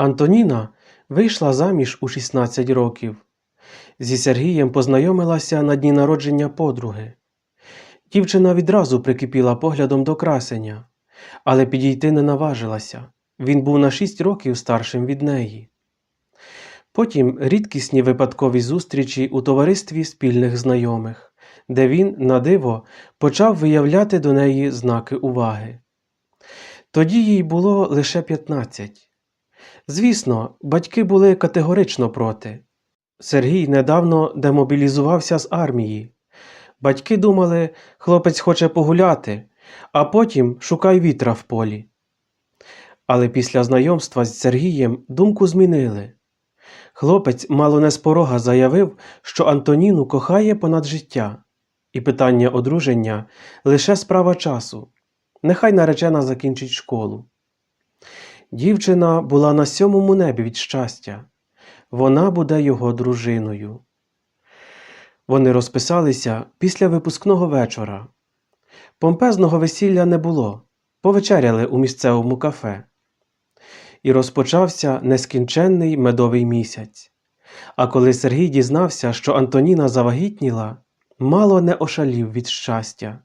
Антоніна вийшла заміж у 16 років. Зі Сергієм познайомилася на дні народження подруги. Дівчина відразу прикипіла поглядом до красеня, але підійти не наважилася. Він був на 6 років старшим від неї. Потім рідкісні випадкові зустрічі у товаристві спільних знайомих, де він, на диво, почав виявляти до неї знаки уваги. Тоді їй було лише 15. Звісно, батьки були категорично проти. Сергій недавно демобілізувався з армії. Батьки думали, хлопець хоче погуляти, а потім шукай вітра в полі. Але після знайомства з Сергієм думку змінили. Хлопець мало не з порога заявив, що Антоніну кохає понад життя, і питання одруження лише справа часу. Нехай наречена закінчить школу. Дівчина була на сьомому небі від щастя. Вона буде його дружиною. Вони розписалися після випускного вечора. Помпезного весілля не було, повечеряли у місцевому кафе. І розпочався нескінченний медовий місяць. А коли Сергій дізнався, що Антоніна завагітніла, мало не ошалів від щастя.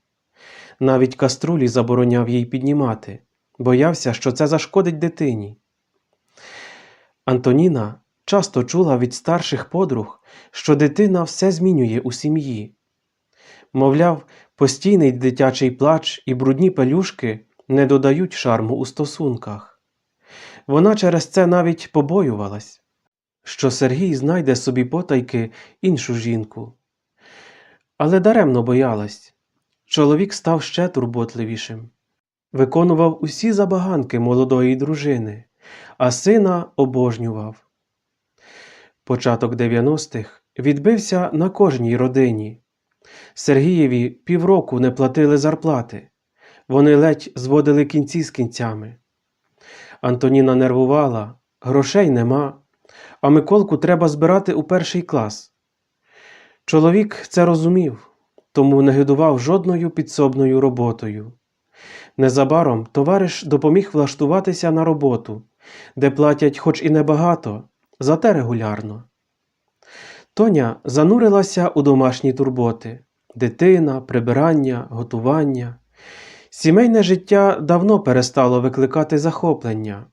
Навіть каструлі забороняв їй піднімати, боявся, що це зашкодить дитині. Антоніна часто чула від старших подруг, що дитина все змінює у сім'ї. Мовляв, постійний дитячий плач і брудні пелюшки не додають шарму у стосунках. Вона через це навіть побоювалась, що Сергій знайде собі потайки іншу жінку. Але даремно боялась. Чоловік став ще турботливішим, виконував усі забаганки молодої дружини, а сина обожнював. Початок 90-х відбився на кожній родині. Сергієві півроку не платили зарплати, вони ледь зводили кінці з кінцями. Антоніна нервувала, грошей нема, а Миколку треба збирати у перший клас. Чоловік це розумів, тому не гидував жодною підсобною роботою. Незабаром товариш допоміг влаштуватися на роботу, де платять хоч і небагато, зате регулярно. Тоня занурилася у домашні турботи дитина, прибирання, готування. Сімейне життя давно перестало викликати захоплення.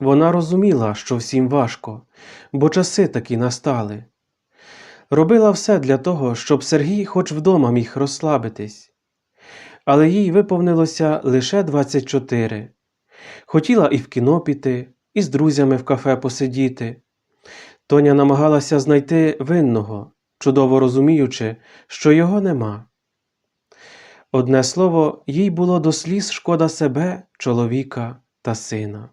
Вона розуміла, що всім важко, бо часи такі настали. Робила все для того, щоб Сергій хоч вдома міг розслабитись. Але їй виповнилося лише 24. Хотіла і в кіно піти, і з друзями в кафе посидіти. Тоня намагалася знайти винного, чудово розуміючи, що його нема. Одне слово, їй було до сліз шкода себе, чоловіка та сина.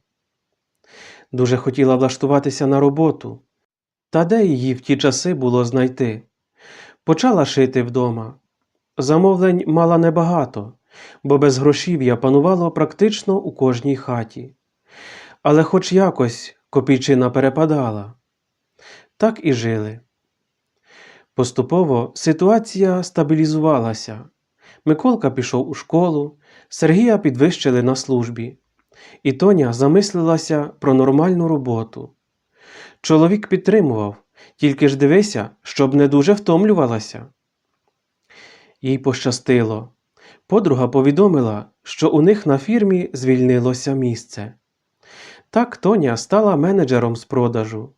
Дуже хотіла влаштуватися на роботу, та де її в ті часи було знайти? Почала шити вдома. Замовлень мала небагато, бо без грошів'я панувало практично у кожній хаті. Але хоч якось копійчина перепадала. Так і жили. Поступово ситуація стабілізувалася. Миколка пішов у школу, Сергія підвищили на службі, і Тоня замислилася про нормальну роботу. Чоловік підтримував, тільки ж дивися, щоб не дуже втомлювалася. Їй пощастило. Подруга повідомила, що у них на фірмі звільнилося місце. Так Тоня стала менеджером з продажу.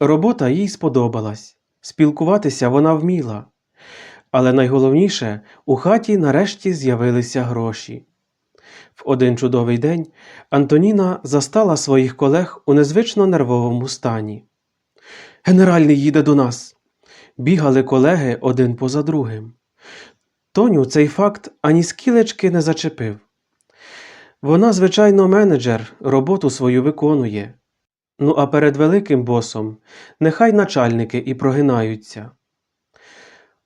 Робота їй сподобалась, спілкуватися вона вміла. Але найголовніше, у хаті нарешті з'явилися гроші. В один чудовий день Антоніна застала своїх колег у незвично нервовому стані. Генеральний їде до нас. Бігали колеги один поза другим. Тоню цей факт ані скілечки не зачепив. Вона, звичайно, менеджер, роботу свою виконує. Ну а перед великим босом нехай начальники і прогинаються.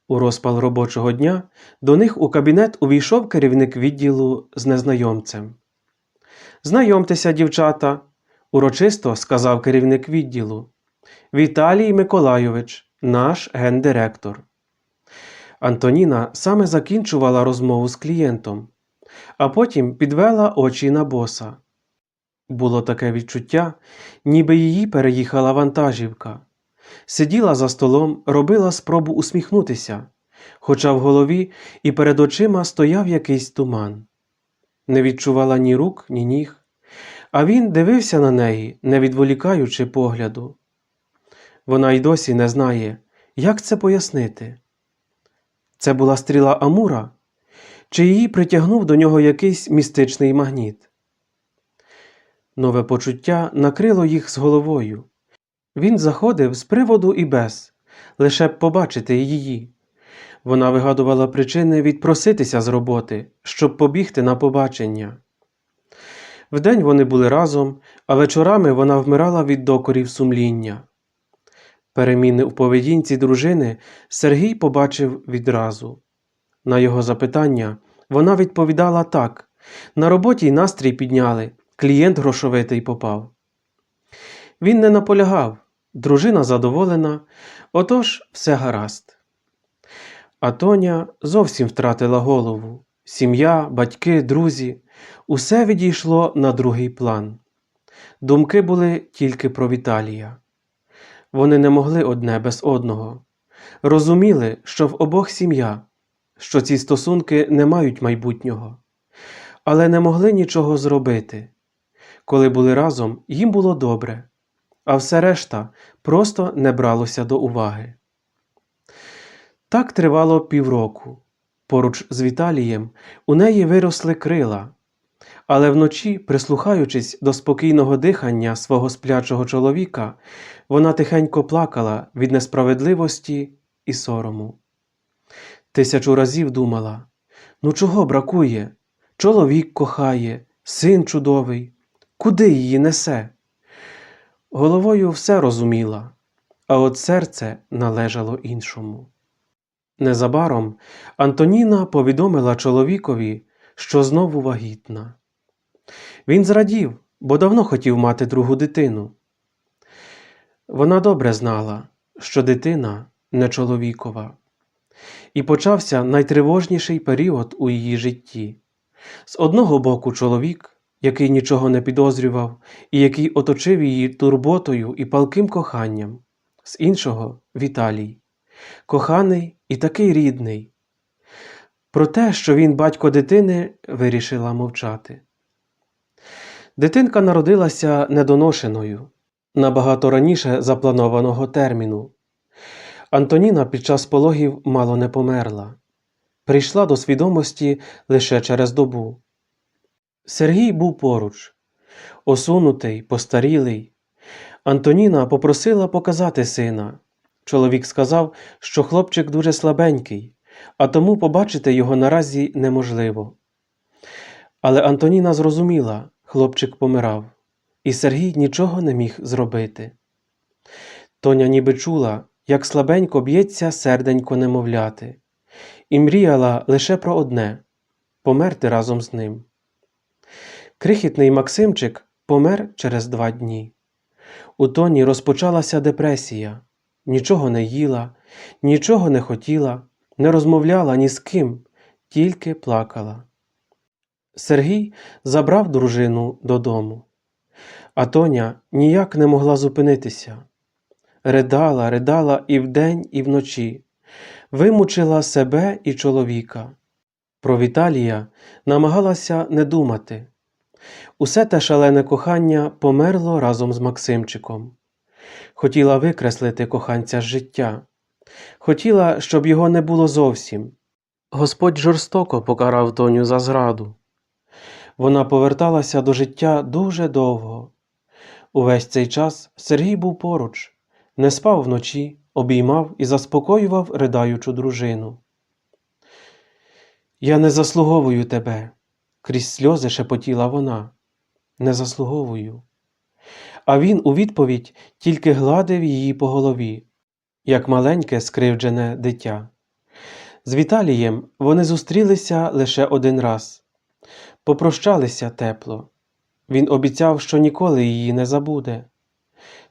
У розпал робочого дня до них у кабінет увійшов керівник відділу з незнайомцем. Знайомтеся, дівчата, урочисто сказав керівник відділу. Віталій Миколайович, наш гендиректор. Антоніна саме закінчувала розмову з клієнтом, а потім підвела очі на боса. Було таке відчуття, ніби її переїхала вантажівка. Сиділа за столом, робила спробу усміхнутися, хоча в голові і перед очима стояв якийсь туман. Не відчувала ні рук, ні ніг, а він дивився на неї, не відволікаючи погляду. Вона й досі не знає, як це пояснити. Це була стріла Амура, чи її притягнув до нього якийсь містичний магніт. Нове почуття накрило їх з головою. Він заходив з приводу і без, лише б побачити її. Вона вигадувала причини відпроситися з роботи, щоб побігти на побачення. Вдень вони були разом, а вечорами вона вмирала від докорів сумління. Переміни у поведінці дружини Сергій побачив відразу. На його запитання вона відповідала так на роботі й настрій підняли, клієнт грошовитий попав. Він не наполягав, дружина задоволена, отож все гаразд. А Тоня зовсім втратила голову. Сім'я, батьки, друзі усе відійшло на другий план. Думки були тільки про Віталія. Вони не могли одне без одного. Розуміли, що в обох сім'я, що ці стосунки не мають майбутнього, але не могли нічого зробити. Коли були разом, їм було добре, а все решта просто не бралося до уваги. Так тривало півроку. Поруч з Віталієм у неї виросли крила, але вночі, прислухаючись до спокійного дихання свого сплячого чоловіка, вона тихенько плакала від несправедливості і сорому. Тисячу разів думала ну чого бракує? Чоловік кохає, син чудовий, куди її несе? Головою все розуміла, а от серце належало іншому. Незабаром Антоніна повідомила чоловікові, що знову вагітна. Він зрадів, бо давно хотів мати другу дитину. Вона добре знала, що дитина не чоловікова, і почався найтривожніший період у її житті. З одного боку, чоловік, який нічого не підозрював і який оточив її турботою і палким коханням, з іншого Віталій, коханий і такий рідний. Про те, що він батько дитини, вирішила мовчати. Дитинка народилася недоношеною набагато раніше запланованого терміну. Антоніна під час пологів мало не померла, прийшла до свідомості лише через добу. Сергій був поруч, осунутий, постарілий. Антоніна попросила показати сина. Чоловік сказав, що хлопчик дуже слабенький, а тому побачити його наразі неможливо. Але Антоніна зрозуміла, хлопчик помирав, і Сергій нічого не міг зробити. Тоня ніби чула, як слабенько б'ється серденько немовляти, і мріяла лише про одне померти разом з ним. Крихітний Максимчик помер через два дні. У Тоні розпочалася депресія, нічого не їла, нічого не хотіла, не розмовляла ні з ким, тільки плакала. Сергій забрав дружину додому, а Тоня ніяк не могла зупинитися. Ридала, ридала і вдень, і вночі, вимучила себе і чоловіка. Про Віталія намагалася не думати. Усе те шалене кохання померло разом з Максимчиком. Хотіла викреслити коханця з життя, хотіла, щоб його не було зовсім. Господь жорстоко покарав Тоню за зраду. Вона поверталася до життя дуже довго. Увесь цей час Сергій був поруч, не спав вночі, обіймав і заспокоював ридаючу дружину. Я не заслуговую тебе, крізь сльози шепотіла вона. Не заслуговую. А він у відповідь тільки гладив її по голові, як маленьке скривджене дитя. З Віталієм вони зустрілися лише один раз, попрощалися тепло. Він обіцяв, що ніколи її не забуде.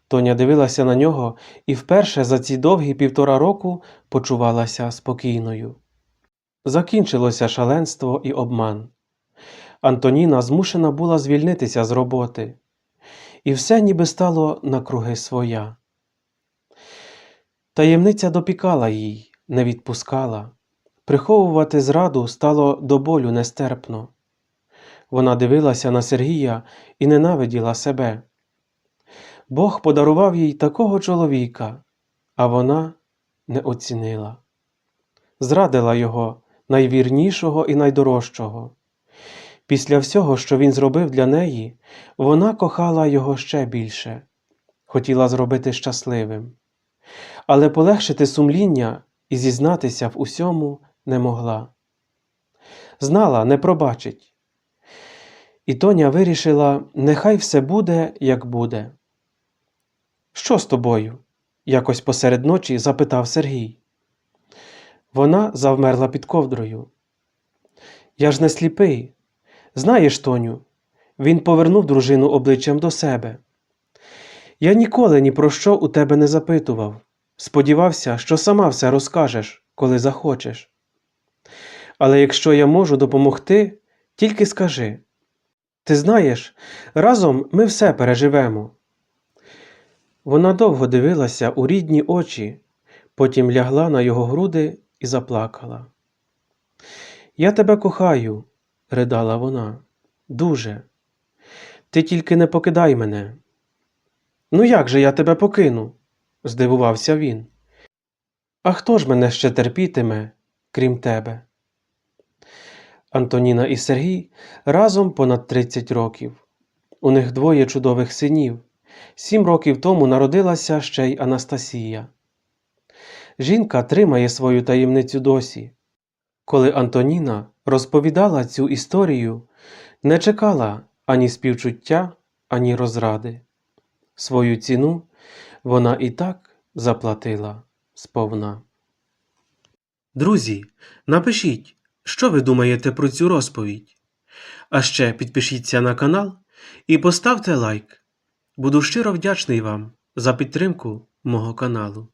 Тоня дивилася на нього і вперше за ці довгі півтора року почувалася спокійною. Закінчилося шаленство і обман. Антоніна змушена була звільнитися з роботи, і все ніби стало на круги своя. Таємниця допікала їй, не відпускала. Приховувати зраду стало до болю нестерпно. Вона дивилася на Сергія і ненавиділа себе. Бог подарував їй такого чоловіка, а вона не оцінила. Зрадила його найвірнішого і найдорожчого. Після всього, що він зробив для неї, вона кохала його ще більше, хотіла зробити щасливим, але полегшити сумління і зізнатися в усьому не могла. Знала, не пробачить. І Тоня вирішила, нехай все буде, як буде. Що з тобою? якось посеред ночі запитав Сергій. Вона завмерла під ковдрою. Я ж не сліпий. Знаєш, Тоню, він повернув дружину обличчям до себе. Я ніколи ні про що у тебе не запитував. Сподівався, що сама все розкажеш, коли захочеш. Але якщо я можу допомогти, тільки скажи. Ти знаєш, разом ми все переживемо. Вона довго дивилася у рідні очі, потім лягла на його груди і заплакала. Я тебе кохаю, ридала вона, дуже. Ти тільки не покидай мене. Ну як же я тебе покину? здивувався він. А хто ж мене ще терпітиме, крім тебе? Антоніна і Сергій разом понад 30 років. У них двоє чудових синів. Сім років тому народилася ще й Анастасія. Жінка тримає свою таємницю досі. Коли Антоніна розповідала цю історію, не чекала ані співчуття, ані розради. Свою ціну вона і так заплатила сповна. Друзі, напишіть, що ви думаєте про цю розповідь. А ще підпишіться на канал і поставте лайк. Буду щиро вдячний вам за підтримку мого каналу.